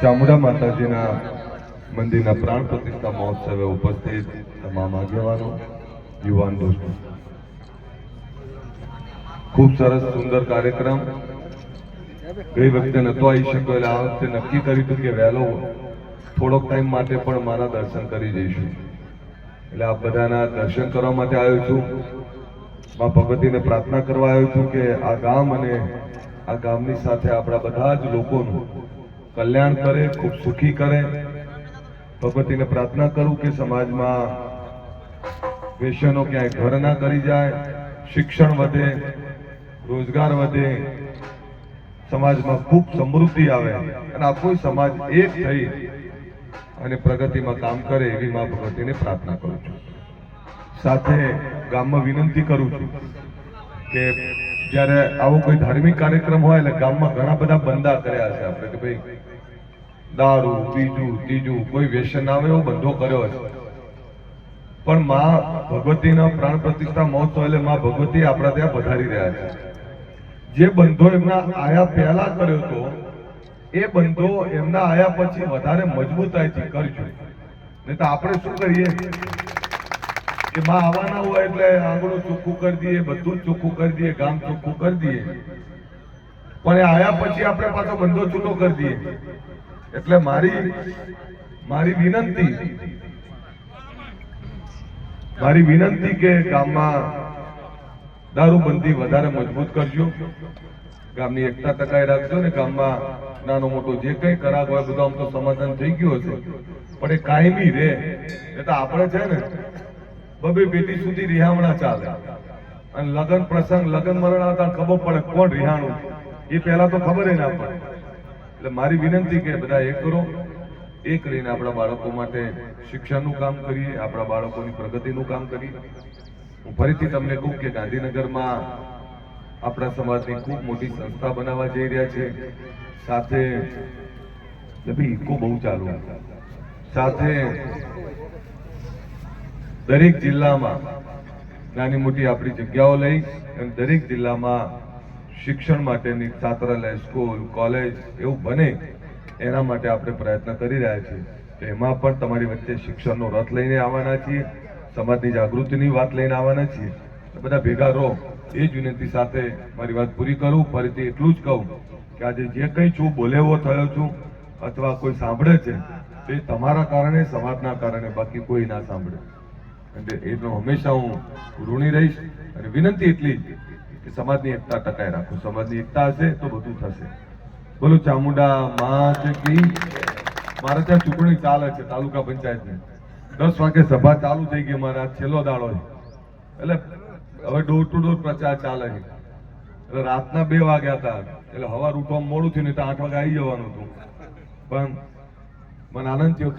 ચામુંડા માતાજીના મંદિરના પ્રાણ પ્રતિષ્ઠા મહોત્સવે ઉપસ્થિત તમામ આગેવાનો, યુવાન દોસ્તો. ખૂબ સરસ, સુંદર કાર્યક્રમ. ગઈ વખતે નતો આવી શક્યો, એટલે આ વખતે નક્કી કર્યું હતું કે વહેલો થોડોક ટાઈમ માટે પણ મારા દર્શન કરી જઈશું. એટલે આ બધાના દર્શન કરવા માટે આવ્યો છું. મા ભગવતીને પ્રાર્થના કરવા આવ્યો છું કે આ ગામ અને આ ગામની સાથે આપણા બધા જ લોકોનું કલ્યાણ કરે, ખૂબ સુખી કરે. ભગવતીને પ્રાર્થના કરું કે સમાજમાં વેસનો ક્યાંય ઘર ના કરી જાય, શિક્ષણ વધે, રોજગાર વધે, સમાજમાં ખૂબ સમૃદ્ધિ આવે અને આખો સમાજ એક થઈ અને પ્રગતિમાં કામ કરે એવી મા ભગવતીને પ્રાર્થના કરું છું. સાથે ગામમાં વિનંતી કરું છું કે જ્યારે આવો કોઈ ધાર્મિક કાર્યક્રમ હોય એટલે ગામમાં ઘણા બધા બંધા કર્યા છે આપણે કે ભાઈ દારૂ બીજું ત્રીજું કોઈ વ્યસન આવે એવો બંધો કર્યો છે પણ માં ભગવતીના પ્રાણ પ્રતિષ્ઠા મહોત્સવ એટલે માં ભગવતી આપણા ત્યાં પધારી રહ્યા છે. જે બંધો એમના આયા પહેલા કર્યો હતો એ બંધો એમના આયા પછી વધારે મજબૂતાઈથી કરજો. નહીં તો આપણે શું કરીએ? કે માં આવવાના હોય એટલે આંગણું ચોખ્ખું કરી દઈએ, બધું ચોખ્ખું કરી દઈએ, ગામ ચોખ્ખું કરી દઈએ. પણ આયા પછી આપણે પાછો બંધો છૂટો કરી દઈએ. એટલે મારી મારી વિનંતી મારી વિનંતી કે ગામમાં દારૂબંધી વધારે મજબૂત કરજો. ગામની એકતા ટકાઈ રાખજો ને ગામમાં નાનો મોટો જે કઈ કરાક હોય બધું આમ તો સમાધાન થઈ ગયું હશે. પણ એ કાયમી રે. એ તો આપણે છે ને બબે બેટી સુધી રિહામણા ચાલે. અને લગન પ્રસંગ, લગન મરણ આવતા ખબર પડે કોણ રિહાણું એ પહેલા તો ખબર ના પડે. એટલે મારી વિનંતી કે બધા એક કરો. એક લઈને આપણા બાળકો માટે શિક્ષણનું કામ કરીએ, આપણા બાળકોની પ્રગતિનું કામ કરીએ. હું ફરીથી તમને કહું કે ગાંધીનગરમાં આપણા સમાજની ખૂબ મોટી સંસ્થા બનાવવા જઈ રહ્યા છે. સાથે ઇકો બહુ ચાલુ. સાથે દરેક જિલ્લામાં નાની મોટી આપણી જગ્યાઓ લઈ અને દરેક જિલ્લામાં શિક્ષણ માટેની છાત્રાલય, સ્કૂલ, કોલેજ એવું બને એના માટે આપણે પ્રયત્ન કરી રહ્યા છીએ. તો એમાં પણ તમારી વચ્ચે શિક્ષણનો રથ લઈને આવવાના છીએ, સમાજની જાગૃતિની વાત લઈને આવવાના છીએ. બધા ભેગા રહો. એ જ વિનંતી સાથે મારી વાત પૂરી કરું. ફરીથી એટલું જ કહું કે આજે જે કંઈ છું, બોલેવો થયો છું અથવા કોઈ સાંભળે છે, તે તમારા કારણે, સમાજના કારણે, બાકી કોઈ ના સાંભળે. એટલે એનો હંમેશા હું ઋણી રહીશ અને વિનંતી એટલી જ કે સમાજની એકતા ટકાઈ રાખો. સમાજની એકતા હશે તો બધું થશે. બોલો, ચામુંડા માત કી મારે ત્યાં ચૂંટણી ચાલે છે તાલુકા પંચાયતની. દસ વાગે સભા ચાલુ થઈ ગઈ મારા છેલ્લો દાડો એટલે હવે ડોર ટુ ડોર પ્રચાર ચાલે છે. એટલે રાતના બે વાગ્યા હતા. એટલે હવા ઉઠવા મોડું થયું નહીં તો આઠ વાગે આવી જવાનું હતું. પણ મને આનંદ થયો.